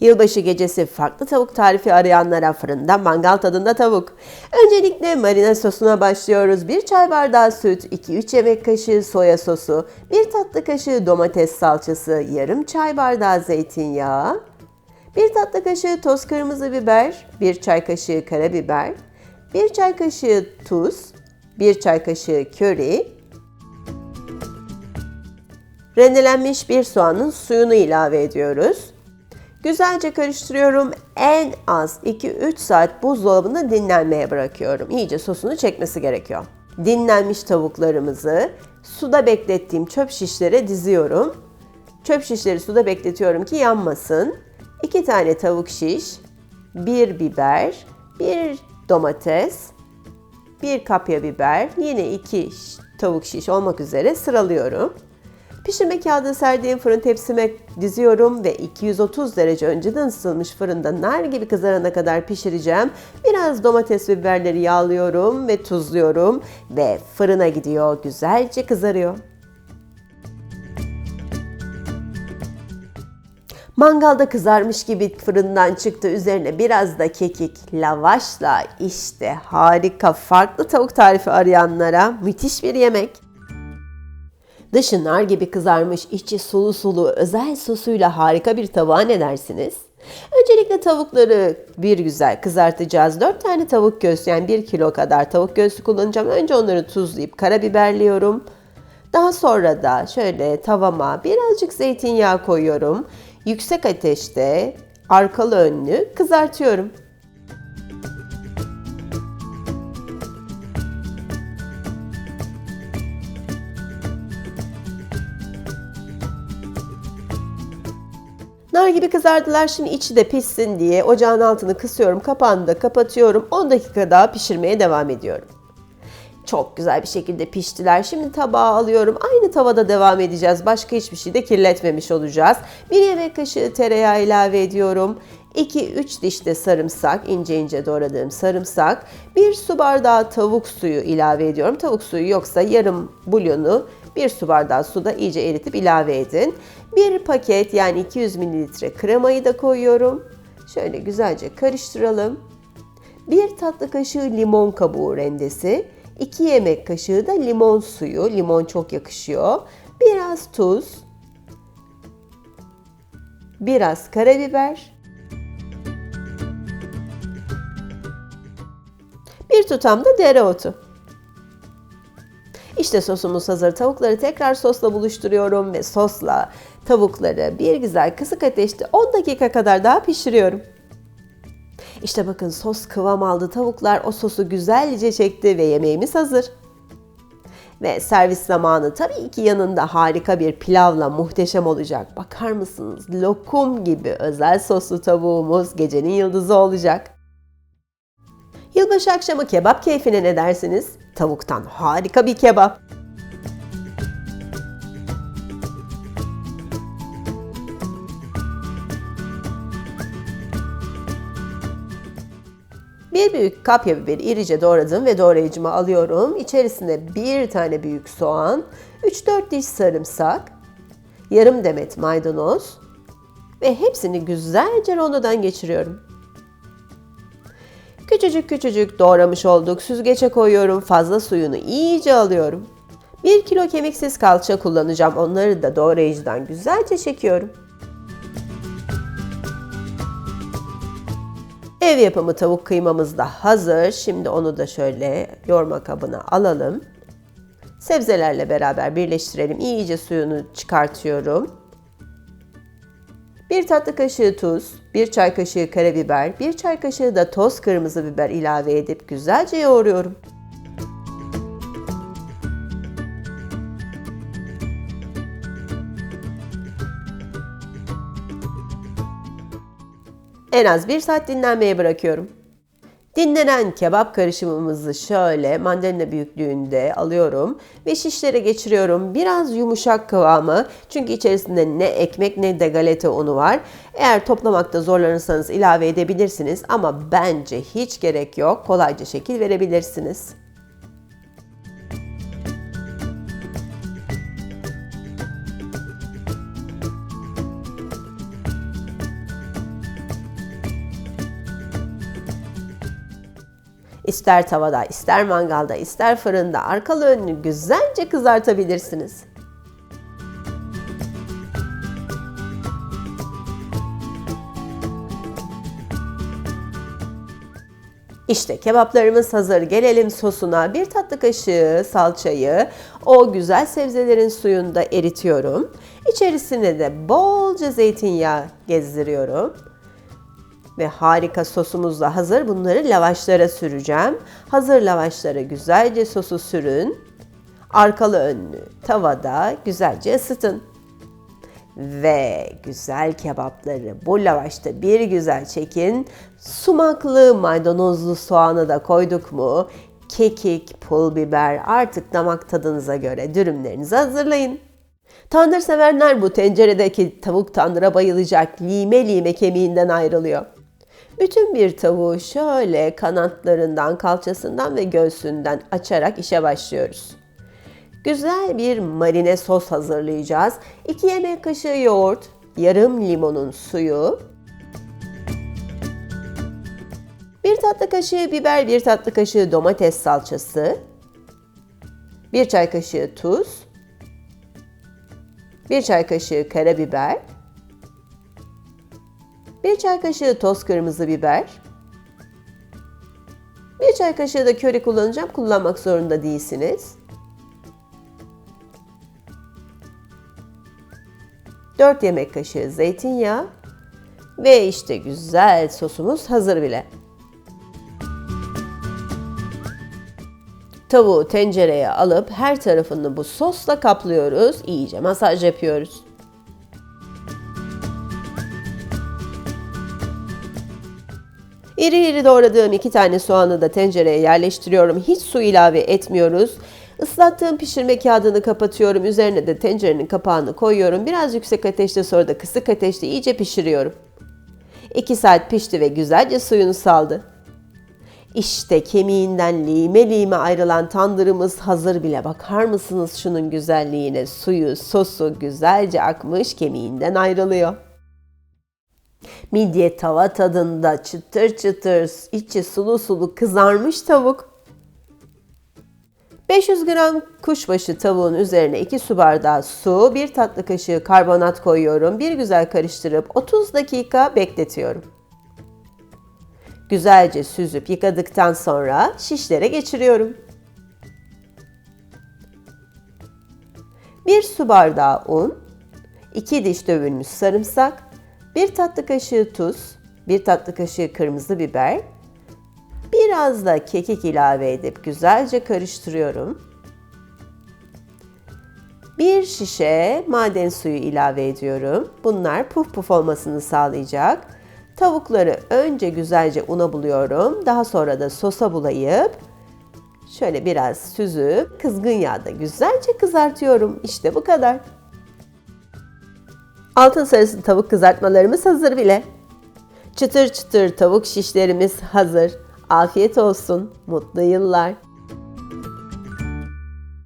Yılbaşı gecesi farklı tavuk tarifi arayanlara fırında mangal tadında tavuk. Öncelikle marine sosuna başlıyoruz. 1 çay bardağı süt, 2-3 yemek kaşığı soya sosu, 1 tatlı kaşığı domates salçası, yarım çay bardağı zeytinyağı, 1 tatlı kaşığı toz kırmızı biber, 1 çay kaşığı karabiber, 1 çay kaşığı tuz, 1 çay kaşığı köri, rendelenmiş bir soğanın suyunu ilave ediyoruz. Güzelce karıştırıyorum. En az 2-3 saat buzdolabında dinlenmeye bırakıyorum. İyice sosunu çekmesi gerekiyor. Dinlenmiş tavuklarımızı suda beklettiğim çöp şişlere diziyorum. Çöp şişleri suda bekletiyorum ki yanmasın. 2 tane tavuk şiş, 1 biber, 1 domates, 1 kapya biber, yine 2 tavuk şiş olmak üzere sıralıyorum. Pişirme kağıdı serdiğim fırın tepsime diziyorum ve 230 derece önceden ısıtılmış fırında nar gibi kızarana kadar pişireceğim. Biraz domates ve biberleri yağlıyorum ve tuzluyorum ve fırına gidiyor. Güzelce kızarıyor. Mangalda kızarmış gibi fırından çıktı. Üzerine biraz da kekik, lavaşla işte harika farklı tavuk tarifi arayanlara müthiş bir yemek. Dışı nar gibi kızarmış, içi sulu sulu, özel sosuyla harika bir tavuğa ne dersiniz? Öncelikle tavukları bir güzel kızartacağız. 4 tane tavuk göğsü yani 1 kilo kadar tavuk göğsü kullanacağım. Önce onları tuzlayıp karabiberliyorum. Daha sonra da şöyle tavama birazcık zeytinyağı koyuyorum. Yüksek ateşte arkalı önlü kızartıyorum. Nar gibi kızardılar. Şimdi içi de pişsin diye ocağın altını kısıyorum. Kapağını da kapatıyorum. 10 dakika daha pişirmeye devam ediyorum. Çok güzel bir şekilde piştiler. Şimdi tabağa alıyorum. Aynı tavada devam edeceğiz. Başka hiçbir şey de kirletmemiş olacağız. Bir yemek kaşığı tereyağı ilave ediyorum. 2-3 diş de sarımsak, ince ince doğradığım sarımsak. Bir su bardağı tavuk suyu ilave ediyorum. Tavuk suyu yoksa yarım bulyonu bir su bardağı suda iyice eritip ilave edin. Bir paket yani 200 mililitre kremayı da koyuyorum. Şöyle güzelce karıştıralım. Bir tatlı kaşığı limon kabuğu rendesi. 2 yemek kaşığı da limon suyu. Limon çok yakışıyor. Biraz tuz. Biraz karabiber. Bir tutam da dereotu. İşte sosumuz hazır. Tavukları tekrar sosla buluşturuyorum ve sosla tavukları bir güzel kısık ateşte 10 dakika kadar daha pişiriyorum. İşte bakın sos kıvam aldı. Tavuklar o sosu güzelce çekti ve yemeğimiz hazır. Ve servis zamanı tabii ki yanında harika bir pilavla muhteşem olacak. Bakar mısınız? Lokum gibi özel soslu tavuğumuz gecenin yıldızı olacak. Yılbaşı akşamı kebap keyfine ne dersiniz? Tavuktan harika bir kebap. Bir büyük kapya biberi irice doğradım ve doğrayıcıma alıyorum. İçerisine bir tane büyük soğan, 3-4 diş sarımsak, yarım demet maydanoz ve hepsini güzelce rondodan geçiriyorum. Küçücük küçücük doğramış olduk. Süzgece koyuyorum. Fazla suyunu iyice alıyorum. 1 kilo kemiksiz kalça kullanacağım. Onları da doğrayıcıdan güzelce çekiyorum. Ev yapımı tavuk kıymamız da hazır. Şimdi onu da şöyle yoğurma kabına alalım. Sebzelerle beraber birleştirelim. İyice suyunu çıkartıyorum. 1 tatlı kaşığı tuz, 1 çay kaşığı karabiber, 1 çay kaşığı da toz kırmızı biber ilave edip güzelce yoğuruyorum. En az 1 saat dinlenmeye bırakıyorum. Dinlenen kebap karışımımızı şöyle mandalina büyüklüğünde alıyorum ve şişlere geçiriyorum. Biraz yumuşak kıvamı çünkü içerisinde ne ekmek ne de galeta unu var. Eğer toplamakta zorlanırsanız ilave edebilirsiniz ama bence hiç gerek yok. Kolayca şekil verebilirsiniz. İster tavada, ister mangalda, ister fırında arkalı önlü güzelce kızartabilirsiniz. İşte kebaplarımız hazır. Gelelim sosuna. Bir tatlı kaşığı salçayı o güzel sebzelerin suyunda eritiyorum. İçerisine de bolca zeytinyağı gezdiriyorum. Ve harika sosumuz da hazır. Bunları lavaşlara süreceğim. Hazır lavaşlara güzelce sosu sürün. Arkalı önlü tavada güzelce ısıtın. Ve güzel kebapları bu lavaşta bir güzel çekin. Sumaklı maydanozlu soğanı da koyduk mu? Kekik, pul biber artık damak tadınıza göre dürümlerinizi hazırlayın. Tandır sevenler bu tenceredeki tavuk tandıra bayılacak. Lime lime kemiğinden ayrılıyor. Bütün bir tavuğu şöyle kanatlarından, kalçasından ve göğsünden açarak işe başlıyoruz. Güzel bir marine sos hazırlayacağız. 2 yemek kaşığı yoğurt, yarım limonun suyu, 1 tatlı kaşığı biber, 1 tatlı kaşığı domates salçası, 1 çay kaşığı tuz, 1 çay kaşığı karabiber, 1 çay kaşığı toz kırmızı biber, 1 çay kaşığı da köri kullanacağım. Kullanmak zorunda değilsiniz. 4 yemek kaşığı zeytinyağı ve işte güzel sosumuz hazır bile. Tavuğu tencereye alıp her tarafını bu sosla kaplıyoruz. İyice masaj yapıyoruz. İri iri doğradığım iki tane soğanı da tencereye yerleştiriyorum. Hiç su ilave etmiyoruz. Islattığım pişirme kağıdını kapatıyorum. Üzerine de tencerenin kapağını koyuyorum. Biraz yüksek ateşte sonra da kısık ateşte iyice pişiriyorum. 2 saat pişti ve güzelce suyunu saldı. İşte kemiğinden lime lime ayrılan tandırımız hazır bile. Bakar mısınız şunun güzelliğine? Suyu, sosu güzelce akmış kemiğinden ayrılıyor. Midye tava tadında çıtır çıtır, içi sulu sulu kızarmış tavuk. 500 gram kuşbaşı tavuğun üzerine 2 su bardağı su, 1 tatlı kaşığı karbonat koyuyorum. Bir güzel karıştırıp 30 dakika bekletiyorum. Güzelce süzüp yıkadıktan sonra şişlere geçiriyorum. 1 su bardağı un, 2 diş dövülmüş sarımsak, 1 tatlı kaşığı tuz, 1 tatlı kaşığı kırmızı biber, biraz da kekik ilave edip güzelce karıştırıyorum. Bir şişe maden suyu ilave ediyorum. Bunlar puf puf olmasını sağlayacak. Tavukları önce güzelce una buluyorum. Daha sonra da sosa bulayıp şöyle biraz süzüp kızgın yağda güzelce kızartıyorum. İşte bu kadar. Altın sarısı tavuk kızartmalarımız hazır bile. Çıtır çıtır tavuk şişlerimiz hazır. Afiyet olsun, mutlu yıllar.